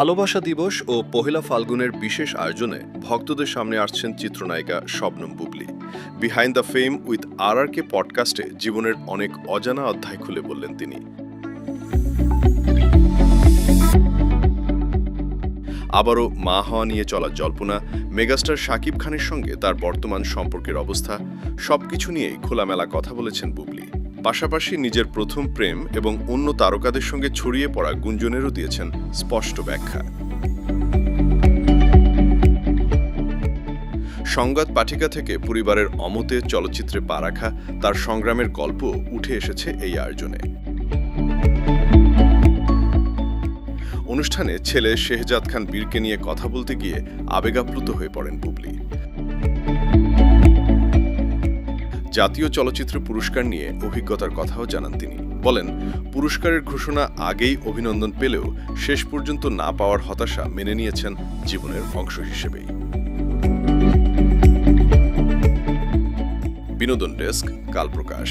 ভালোবাসা দিবস ও পহেলা ফাল্গুনের বিশেষ আয়োজনে ভক্তদের সামনে আসছেন চিত্রনায়িকা Shabnam Bubly. Behind the fame with R R K পডকাস্টে জীবনের অনেক অজানা অধ্যায় খুলে বললেন তিনি। আবারও মা হওয়া নিয়ে চলা জল্পনা, মেগাস্টার শাকিব খানের সঙ্গে তার বর্তমান সম্পর্কের অবস্থা, সবকিছু নিয়েই খোলামেলা কথা বলেছেন বুবলি। পাশাপাশি নিজের প্রথম প্রেম এবং অন্য তারকাদের সঙ্গে ছড়িয়ে পড়া গুঞ্জনেরও দিয়েছেন স্পষ্ট ব্যাখ্যা। সংবাদ পাঠিকা থেকে পরিবারের অমতে চলচ্চিত্রে পা রাখা তার সংগ্রামের গল্প উঠে এসেছে এই আয়োজনে। অনুষ্ঠানে ছেলে শেহজাদ খান বীরকে নিয়ে কথা বলতে গিয়ে আবেগাপ্লুত হয়ে পড়েন বুবলি। জাতীয় চলচ্চিত্র পুরস্কার নিয়ে অভিজ্ঞতার কথাও জানান তিনি। বলেন, পুরস্কারের ঘোষণা আগেই অভিনন্দন পেলেও শেষ পর্যন্ত না পাওয়ার হতাশা মেনে নিয়েছেন জীবনের অংশ হিসেবেই। বিনোদন ডেস্ক কাল প্রকাশ